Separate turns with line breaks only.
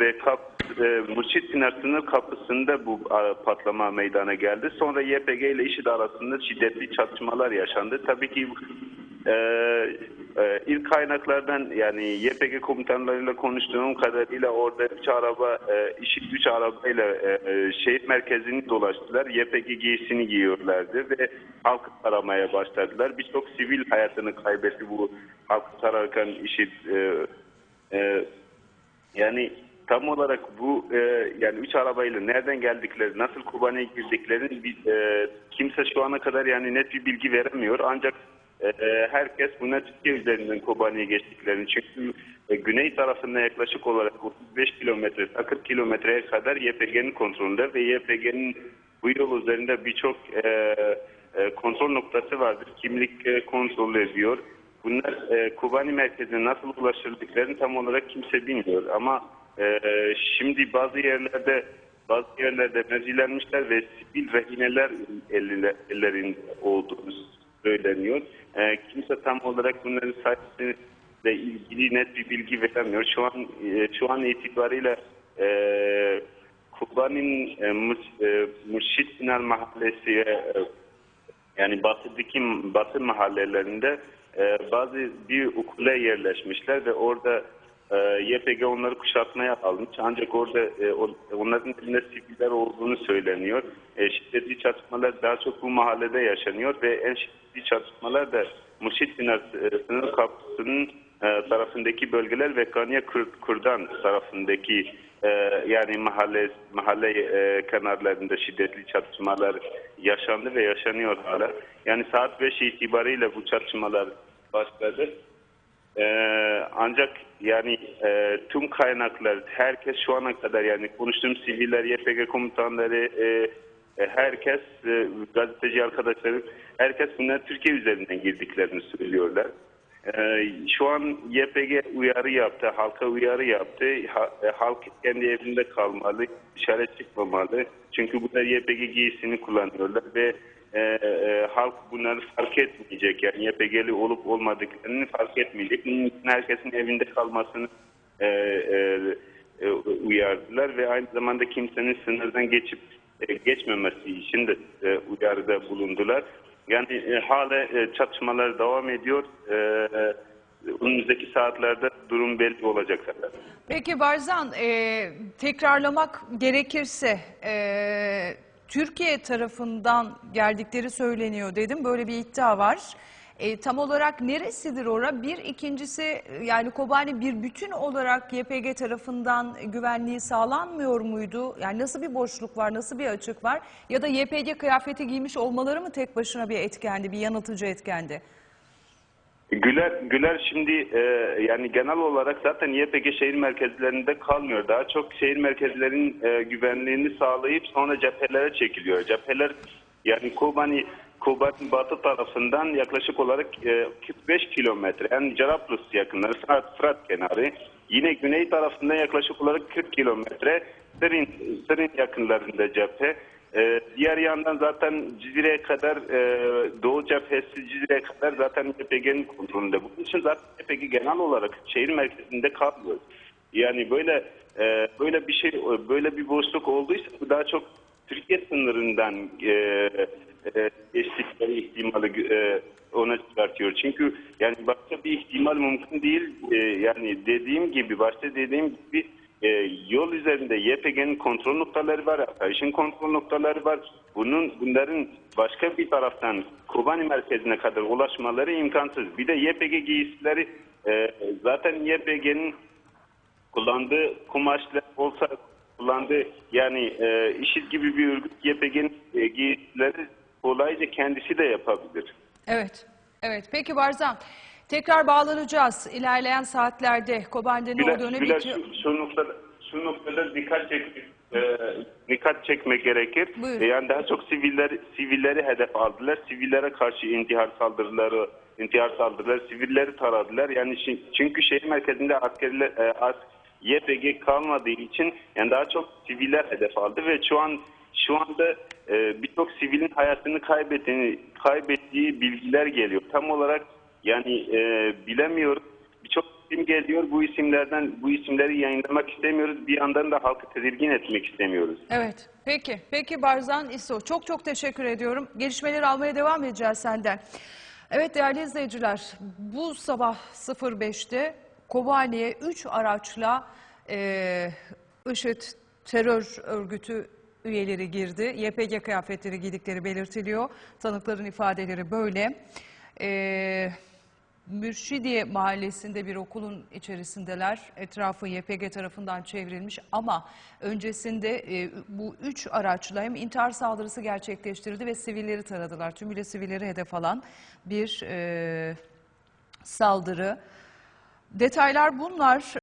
ve kap, e, Murşit Sinar sınır kapısında bu a, patlama meydana geldi. Sonra YPG ile IŞİD arasında şiddetli çatışmalar yaşandı. Tabii ki e, e, ilk kaynaklardan yani YPG komutanlarıyla konuştuğum kadarıyla orada üç araba, e, IŞİD üç arabayla e, e, şehir merkezini dolaştılar. YPG giysini giyiyorlardı ve halkı taramaya başladılar. Birçok sivil hayatını kaybetti bu halkı tararken IŞİD e, e, yani tam olarak bu e, yani üç arabayla nereden geldikleri, nasıl Kobani'ye girdiklerini e, kimse şu ana kadar yani net bir bilgi veremiyor. Ancak e, e, herkes buna Türkiye üzerinden Kobani'ye geçtiklerini çünkü e, güney tarafında yaklaşık olarak 35 kilometre, 40 kilometreye kadar YPG'nin kontrolünde ve YPG'nin bu yol üzerinde birçok e, e, kontrol noktası vardır. Kimlik e, kontrol ediyor. Bunlar e, Kobani merkezine nasıl ulaşıldıklarını tam olarak kimse bilmiyor. Ama e, şimdi bazı yerlerde bazı yerlerde mevzilenmişler ve sivil rehineler ellerinde olduğunu söyleniyor. E, kimse tam olarak bunların sayısıyla ilgili net bir bilgi veremiyor. Şu an e, şu an itibariyle e, Kobani'nin e, Mur- e, Murşit Sinan Mahallesi e, yani batıdaki batı mahallelerinde e, bazı bir okula yerleşmişler ve orada e, YPG onları kuşatmaya almış. Ancak orada e, on- onların elinde siviller olduğunu söyleniyor. E, şiddetli çatışmalar daha çok bu mahallede yaşanıyor ve en şiddetli çatışmalar da Muşit Sinar e, sınır kapısının e, tarafındaki bölgeler ve Kanya Kur- Kurdan tarafındaki e, yani mahalle mahalle e, kenarlarında şiddetli çatışmalar yaşandı ve yaşanıyor hala. Yani saat 5 itibariyle bu çatışmalar başladı. E, ancak yani e, tüm kaynaklar herkes şu ana kadar yani konuştuğum siviller, YPG komutanları, e, e, herkes e, gazeteci arkadaşlarım herkes bunlar Türkiye üzerinden girdiklerini söylüyorlar. Ee, şu an YPG uyarı yaptı, halka uyarı yaptı. Ha- e, halk kendi evinde kalmalı, dışarı çıkmamalı. Çünkü bunlar YPG giysini kullanıyorlar ve e, e, halk bunları fark etmeyecek. Yani YPG'li olup olmadıklarını fark etmeyecek. Bunun için herkesin evinde kalmasını e, e, e, uyardılar ve aynı zamanda kimsenin sınırdan geçip e, geçmemesi için de e, uyarıda bulundular. Yani e, hala e, çatışmalar devam ediyor. E, önümüzdeki saatlerde durum belli olacak zaten.
Peki Barzan, e, tekrarlamak gerekirse e, Türkiye tarafından geldikleri söyleniyor dedim. Böyle bir iddia var. E, tam olarak neresidir ora? Bir ikincisi e, yani Kobani bir bütün olarak YPG tarafından güvenliği sağlanmıyor muydu? Yani nasıl bir boşluk var, nasıl bir açık var? Ya da YPG kıyafeti giymiş olmaları mı tek başına bir etkendi, bir yanıltıcı etkendi?
Güler, Güler şimdi e, yani genel olarak zaten YPG şehir merkezlerinde kalmıyor. Daha çok şehir merkezlerinin e, güvenliğini sağlayıp sonra cephelere çekiliyor. Cepheler yani Kobani Kobani batı tarafından yaklaşık olarak e, 45 kilometre yani Cerablus yakınları Fırat, Fırat kenarı. Yine güney tarafında yaklaşık olarak 40 kilometre Sırın, Sırın yakınlarında cephe. Ee, diğer yandan zaten Cizire'ye kadar e, Doğu cephesi Cizire'ye kadar zaten YPG'nin kontrolünde. Bunun için zaten YPG genel olarak şehir merkezinde kalmıyor. Yani böyle e, böyle bir şey böyle bir boşluk olduysa bu daha çok Türkiye sınırından e, e, geçtikleri ihtimali e, ona çıkartıyor. Çünkü yani başka bir ihtimal mümkün değil. E, yani dediğim gibi başta dediğim gibi e, yol üzerinde YPG'nin kontrol noktaları var, Apache'in kontrol noktaları var. Bunun bunların başka bir taraftan Kobani merkezine kadar ulaşmaları imkansız. Bir de YPG giysileri e, zaten YPG'nin kullandığı kumaşlar olsa kullandığı yani e, IŞİD gibi bir örgüt YPG'nin e, giysileri kolayca kendisi de yapabilir.
Evet, evet. Peki Barzan, tekrar bağlanacağız ilerleyen saatlerde. Kobani'de ne
Güler,
olduğunu bitiyor.
şu, şu noktada şu noktada dikkat çek e, dikkat çekmek gerekir.
Buyurun.
E, Yani daha çok siviller sivilleri hedef aldılar. Sivillere karşı intihar saldırıları intihar saldırıları sivilleri taradılar. Yani çünkü şehir merkezinde askerler e, as, YPG kalmadığı için yani daha çok siviller hedef aldı ve şu an şu anda e, birçok sivilin hayatını kaybettiğini kaybettiği bilgiler geliyor. Tam olarak yani e, bilemiyorum. Birçok isim geliyor. Bu isimlerden bu isimleri yayınlamak istemiyoruz. Bir yandan da halkı tedirgin etmek istemiyoruz.
Evet. Peki. Peki Barzan İso. Çok çok teşekkür ediyorum. Gelişmeleri almaya devam edeceğiz senden. Evet değerli izleyiciler. Bu sabah 05'te Kobani'ye 3 araçla e, IŞİD terör örgütü üyeleri girdi. YPG kıyafetleri giydikleri belirtiliyor. Tanıkların ifadeleri böyle. Eee Mürşidiye mahallesinde bir okulun içerisindeler. Etrafı YPG tarafından çevrilmiş ama öncesinde e, bu üç araçla hem intihar saldırısı gerçekleştirildi ve sivilleri taradılar. Tümüyle sivilleri hedef alan bir e, saldırı. Detaylar bunlar.